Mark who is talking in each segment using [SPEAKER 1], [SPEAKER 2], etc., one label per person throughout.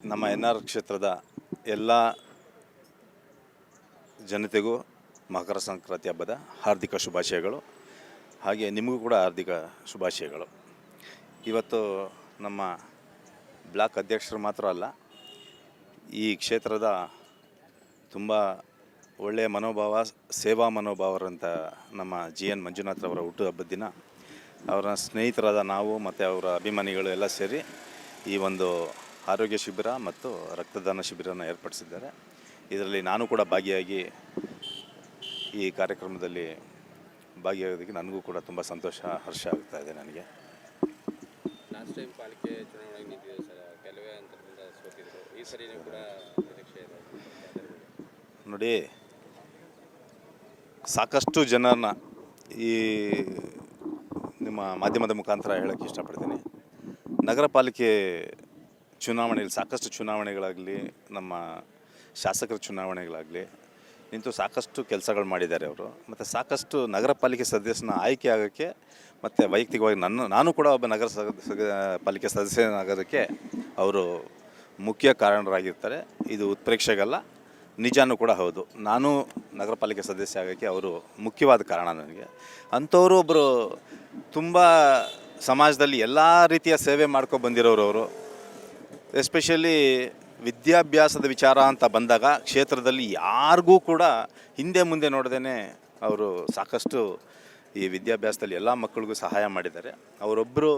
[SPEAKER 1] ನಮ್ಮ N R ಕ್ಷೇತ್ರದ ಎಲ್ಲ ಜನತೆಗೂ ಮಕರ ಸಂಕ್ರಾಂತಿ ಹಬ್ಬದ ಹಾರ್ದಿಕ ಶುಭಾಶಯಗಳು. ಹಾಗೆ ನಿಮಗೂ ಕೂಡ ಹಾರ್ದಿಕ ಶುಭಾಶಯಗಳು. ಇವತ್ತು ನಮ್ಮ ಬ್ಲಾಕ್ ಅಧ್ಯಕ್ಷರು ಮಾತ್ರ ಅಲ್ಲ, ಈ ಕ್ಷೇತ್ರದ ತುಂಬ ಒಳ್ಳೆಯ ಮನೋಭಾವ, ಸೇವಾ ಮನೋಭಾವರಂಥ ನಮ್ಮ ಜಿ ಎನ್ ಮಂಜುನಾಥ್ರವರ ಹುಟ್ಟುಹಬ್ಬದ ದಿನ. ಅವರ ಸ್ನೇಹಿತರಾದ ನಾವು ಮತ್ತು ಅವರ ಅಭಿಮಾನಿಗಳು ಎಲ್ಲ ಸೇರಿ ಈ ಒಂದು ಆರೋಗ್ಯ ಶಿಬಿರ ಮತ್ತು ರಕ್ತದಾನ ಶಿಬಿರನ ಏರ್ಪಡಿಸಿದ್ದಾರೆ. ಇದರಲ್ಲಿ ನಾನು ಕೂಡ ಭಾಗಿಯಾಗಿ ಈ ಕಾರ್ಯಕ್ರಮದಲ್ಲಿ ಭಾಗಿಯಾಗೋದಕ್ಕೆ ನನಗೂ ಕೂಡ ತುಂಬ ಸಂತೋಷ ಹರ್ಷ ಆಗ್ತಾ ಇದೆ ನನಗೆ.
[SPEAKER 2] ಲಾಸ್ಟ್ ಟೈಮ್ ಪಾಲಿಕೆ ಚುನಾವಣೆಗೆ ನಿಂತಿದೆ ಸರ್? ಕೆಲವೇ ಅಂತರದಿಂದ ಸೋತಿದ್ರು. ಈ ಸರಿನೂ ಕೂಡ ನಿರೀಕ್ಷೆ ಇದೆ.
[SPEAKER 1] ನೋಡಿ ಸಾಕಷ್ಟು ಜನರನ್ನ ಈ ನಿಮ್ಮ ಮಾಧ್ಯಮದ ಮುಖಾಂತರ ಹೇಳೋಕ್ಕೆ ಇಷ್ಟಪಡ್ತೀನಿ. ನಗರ ಪಾಲಿಕೆ ಚುನಾವಣೆಯಲ್ಲಿ, ಸಾಕಷ್ಟು ಚುನಾವಣೆಗಳಾಗಲಿ, ನಮ್ಮ ಶಾಸಕರ ಚುನಾವಣೆಗಳಾಗಲಿ, ನಿಂತು ಸಾಕಷ್ಟು ಕೆಲಸಗಳು ಮಾಡಿದ್ದಾರೆ ಅವರು. ಮತ್ತು ಸಾಕಷ್ಟು ನಗರ ಪಾಲಿಕೆ ಸದಸ್ಯನ ಆಯ್ಕೆ ಆಗೋಕ್ಕೆ ಮತ್ತು ವೈಯಕ್ತಿಕವಾಗಿ ನನ್ನ, ನಾನು ಕೂಡ ಒಬ್ಬ ನಗರ ಪಾಲಿಕೆ ಸದಸ್ಯನಾಗೋದಕ್ಕೆ ಅವರು ಮುಖ್ಯ ಕಾರಣರಾಗಿರ್ತಾರೆ. ಇದು ಉತ್ಪ್ರೇಕ್ಷೆಗಲ್ಲ, ನಿಜಾನೂ ಕೂಡ ಹೌದು. ನಾನು ನಗರ ಪಾಲಿಕೆ ಸದಸ್ಯ ಆಗೋಕ್ಕೆ ಅವರು ಮುಖ್ಯವಾದ ಕಾರಣ ನನಗೆ. ಅಂಥವರು ಒಬ್ಬರು ತುಂಬ ಸಮಾಜದಲ್ಲಿ ಎಲ್ಲ ರೀತಿಯ ಸೇವೆ ಮಾಡ್ಕೊಂಡು ಬಂದಿರೋರು ಅವರು. ಎಸ್ಪೆಷಲಿ ವಿದ್ಯಾಭ್ಯಾಸದ ವಿಚಾರ ಅಂತ ಬಂದಾಗ ಕ್ಷೇತ್ರದಲ್ಲಿ ಯಾರಿಗೂ ಕೂಡ ಹಿಂದೆ ಮುಂದೆ ನೋಡ್ದೇ ಅವರು ಸಾಕಷ್ಟು ಈ ವಿದ್ಯಾಭ್ಯಾಸದಲ್ಲಿ ಎಲ್ಲ ಮಕ್ಕಳಿಗೂ ಸಹಾಯ ಮಾಡಿದ್ದಾರೆ. ಅವರೊಬ್ಬರು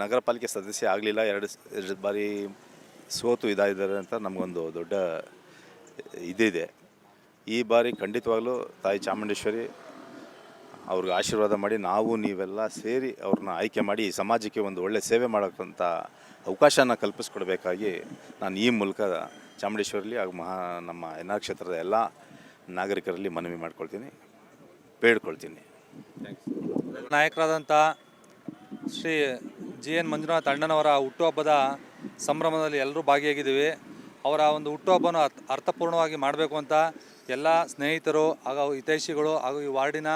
[SPEAKER 1] ನಗರ ಪಾಲಿಕೆ ಸದಸ್ಯ ಆಗಲಿಲ್ಲ, ಎರಡು ಎರಡು ಬಾರಿ ಸೋತು ಇದಾಗಿದ್ದಾರೆ ಅಂತ ನಮಗೊಂದು ದೊಡ್ಡ ಇದಿದೆ. ಈ ಬಾರಿ ಖಂಡಿತವಾಗಲೂ ತಾಯಿ ಚಾಮುಂಡೇಶ್ವರಿ ಅವ್ರಿಗೆ ಆಶೀರ್ವಾದ ಮಾಡಿ ನಾವು ನೀವೆಲ್ಲ ಸೇರಿ ಅವ್ರನ್ನ ಆಯ್ಕೆ ಮಾಡಿ ಸಮಾಜಕ್ಕೆ ಒಂದು ಒಳ್ಳೆ ಸೇವೆ ಮಾಡೋಕ್ಕಂಥ ಅವಕಾಶನ ಕಲ್ಪಿಸ್ಕೊಡ್ಬೇಕಾಗಿ ನಾನು ಈ ಮೂಲಕ ಚಾಮುಂಡೇಶ್ವರಲ್ಲಿ ಹಾಗೂ ಮಹಾ ನಮ್ಮ ಎನ್ ಆರ್ ಕ್ಷೇತ್ರದ ಎಲ್ಲ ನಾಗರಿಕರಲ್ಲಿ ಮನವಿ ಮಾಡ್ಕೊಳ್ತೀನಿ, ಬೇಡ್ಕೊಳ್ತೀನಿ.
[SPEAKER 3] ನಾಯಕರಾದಂಥ ಶ್ರೀ ಜಿ ಎನ್ ಮಂಜುನಾಥ್ ಅಣ್ಣನವರ ಹುಟ್ಟುಹಬ್ಬದ ಸಂಭ್ರಮದಲ್ಲಿ ಎಲ್ಲರೂ ಭಾಗಿಯಾಗಿದ್ದೀವಿ. ಅವರ ಒಂದು ಹುಟ್ಟುಹಬ್ಬನ ಅರ್ಥ ಅರ್ಥಪೂರ್ಣವಾಗಿ ಮಾಡಬೇಕು ಅಂತ ಎಲ್ಲ ಸ್ನೇಹಿತರು, ಹಾಗೂ ಹಿತೈಷಿಗಳು, ಹಾಗೂ ಈ ವಾರ್ಡಿನ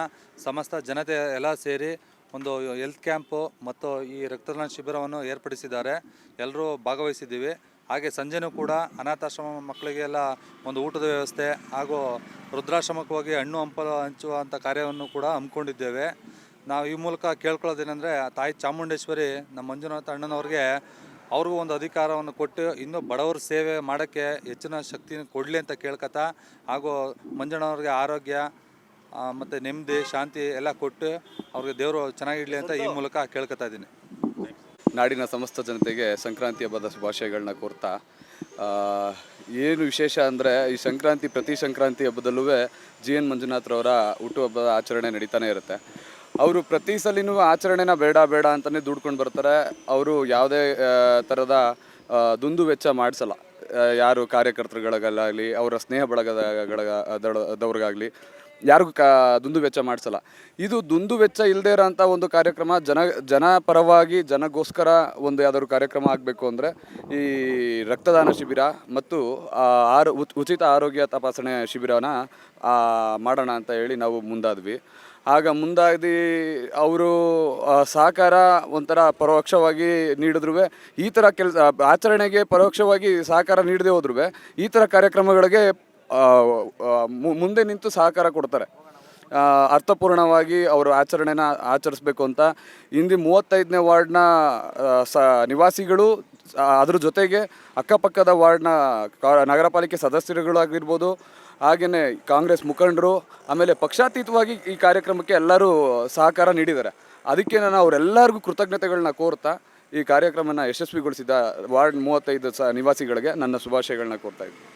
[SPEAKER 3] ಸಮಸ್ತ ಜನತೆ ಎಲ್ಲ ಸೇರಿ ಒಂದು ಹೆಲ್ತ್ ಕ್ಯಾಂಪು ಮತ್ತು ಈ ರಕ್ತದಾನ ಶಿಬಿರವನ್ನು ಏರ್ಪಡಿಸಿದ್ದಾರೆ. ಎಲ್ಲರೂ ಭಾಗವಹಿಸಿದ್ದೀವಿ. ಹಾಗೆ ಸಂಜೆನೂ ಕೂಡ ಅನಾಥಾಶ್ರಮ ಮಕ್ಕಳಿಗೆಲ್ಲ ಒಂದು ಊಟದ ವ್ಯವಸ್ಥೆ ಹಾಗೂ ವೃದ್ಧಾಶ್ರಮಕ್ಕೆ ಹೋಗಿ ಹಣ್ಣು ಹಂಪಲು ಹಂಚುವಂಥ ಕಾರ್ಯವನ್ನು ಕೂಡ ಹಮ್ಮಿಕೊಂಡಿದ್ದೇವೆ. ನಾವು ಈ ಮೂಲಕ ಕೇಳ್ಕೊಳ್ಳೋದೇನೆಂದರೆ, ತಾಯಿ ಚಾಮುಂಡೇಶ್ವರಿ ನಮ್ಮ ಮಂಜುನಾಥ ಅಣ್ಣನವ್ರಿಗೆ ಅವ್ರಿಗೂ ಒಂದು ಅಧಿಕಾರವನ್ನು ಕೊಟ್ಟು ಇನ್ನೂ ಬಡವರ ಸೇವೆ ಮಾಡೋಕ್ಕೆ ಹೆಚ್ಚಿನ ಶಕ್ತಿನ ಕೊಡಲಿ ಅಂತ ಕೇಳ್ಕೊತಾ ಹಾಗೂ ಮಂಜಣ್ಣವ್ರಿಗೆ ಆರೋಗ್ಯ ಮತ್ತು ನೆಮ್ಮದಿ, ಶಾಂತಿ ಎಲ್ಲ ಕೊಟ್ಟು ಅವ್ರಿಗೆ ದೇವರು ಚೆನ್ನಾಗಿಡಲಿ ಅಂತ ಈ ಮೂಲಕ ಕೇಳ್ಕೊತಾ ಇದ್ದೀನಿ.
[SPEAKER 4] ನಾಡಿನ ಸಮಸ್ತ ಜನತೆಗೆ ಸಂಕ್ರಾಂತಿ ಹಬ್ಬದ ಶುಭಾಶಯಗಳನ್ನ ಕೋರ್ತಾ ಏನು ವಿಶೇಷ ಅಂದರೆ ಈ ಸಂಕ್ರಾಂತಿ, ಪ್ರತಿ ಸಂಕ್ರಾಂತಿ ಹಬ್ಬದಲ್ಲೂ ಜಿ ಎನ್ ಮಂಜುನಾಥ್ರವರ ಹುಟ್ಟುಹಬ್ಬದ ಆಚರಣೆ ನಡೀತಾನೆ ಇರುತ್ತೆ. ಅವರು ಪ್ರತಿ ಸಲಿನೂ ಆಚರಣೆನ ಬೇಡ ಬೇಡ ಅಂತಲೇ ದುಡ್ಕೊಂಡು ಬರ್ತಾರೆ. ಅವರು ಯಾವುದೇ ಥರದ ದುಂದು ವೆಚ್ಚ ಮಾಡಿಸಲ್ಲ. ಯಾರು ಕಾರ್ಯಕರ್ತರುಗಳಿಗಾಗಲಿ, ಅವರ ಸ್ನೇಹ ಬಳಗದವ್ರಿಗಾಗಲಿ ಯಾರಿಗೂ ಕಾ ದುಂದು ವೆಚ್ಚ ಮಾಡಿಸಲ್ಲ. ಇದು ದುಂದು ವೆಚ್ಚ ಇಲ್ಲದೆ ಇರೋಂಥ ಒಂದು ಕಾರ್ಯಕ್ರಮ, ಜನ, ಜನಪರವಾಗಿ ಜನಗೋಸ್ಕರ ಒಂದು ಯಾವ್ದಾದ್ರು ಕಾರ್ಯಕ್ರಮ ಆಗಬೇಕು ಅಂದರೆ ಈ ರಕ್ತದಾನ ಶಿಬಿರ ಮತ್ತು ಆರು ಉಚಿತ ಆರೋಗ್ಯ ತಪಾಸಣೆ ಶಿಬಿರನ ಮಾಡೋಣ ಅಂತ ಹೇಳಿ ನಾವು ಮುಂದಾದ್ವಿ. ಆಗ ಮುಂದಾಗಿ ಅವರು ಸಹಕಾರ ಒಂಥರ ಪರೋಕ್ಷವಾಗಿ ನೀಡಿದ್ರು ಈ ಥರ ಕೆಲಸ, ಆಚರಣೆಗೆ ಪರೋಕ್ಷವಾಗಿ ಸಹಕಾರ ನೀಡದೆ ಹೋದ್ರು ಈ ಥರ ಕಾರ್ಯಕ್ರಮಗಳಿಗೆ ಮುಂದೆ ನಿಂತು ಸಹಕಾರ ಕೊಡ್ತಾರೆ. ಅರ್ಥಪೂರ್ಣವಾಗಿ ಅವರು ಆಚರಣೆನ ಆಚರಿಸ್ಬೇಕು ಅಂತ. ಹಿಂದಿ ಮೂವತ್ತೈದನೇ ವಾರ್ಡ್ನ ಸ, ನಿವಾಸಿಗಳು ಅದ್ರ ಜೊತೆಗೆ ಅಕ್ಕಪಕ್ಕದ ವಾರ್ಡ್ನ ನಗರ ಪಾಲಿಕೆ ಸದಸ್ಯರುಗಳಾಗಿರ್ಬೋದು ಹಾಗೆಯೇ ಕಾಂಗ್ರೆಸ್ ಮುಖಂಡರು, ಆಮೇಲೆ ಪಕ್ಷಾತೀತವಾಗಿ ಈ ಕಾರ್ಯಕ್ರಮಕ್ಕೆ ಎಲ್ಲರೂ ಸಹಕಾರ ನೀಡಿದ್ದಾರೆ. ಅದಕ್ಕೆ ನಾನು ಅವರೆಲ್ಲರಿಗೂ ಕೃತಜ್ಞತೆಗಳನ್ನ ಕೋರ್ತಾ ಈ ಕಾರ್ಯಕ್ರಮನ ಯಶಸ್ವಿಗೊಳಿಸಿದ ವಾರ್ಡ್ ಮೂವತ್ತೈದು ಸ, ನಿವಾಸಿಗಳಿಗೆ ನನ್ನ ಶುಭಾಶಯಗಳನ್ನ ಕೋರ್ತಾ ಇದ್ದೀನಿ.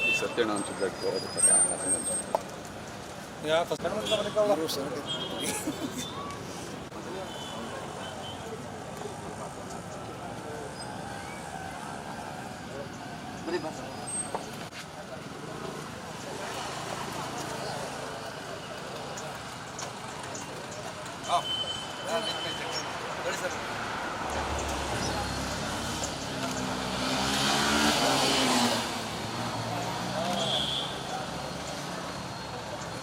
[SPEAKER 4] ಈ ಸತ್ಯಣ್ಣ ಅಂತ ಬೇಕು
[SPEAKER 2] ಹಾಂ Gracias.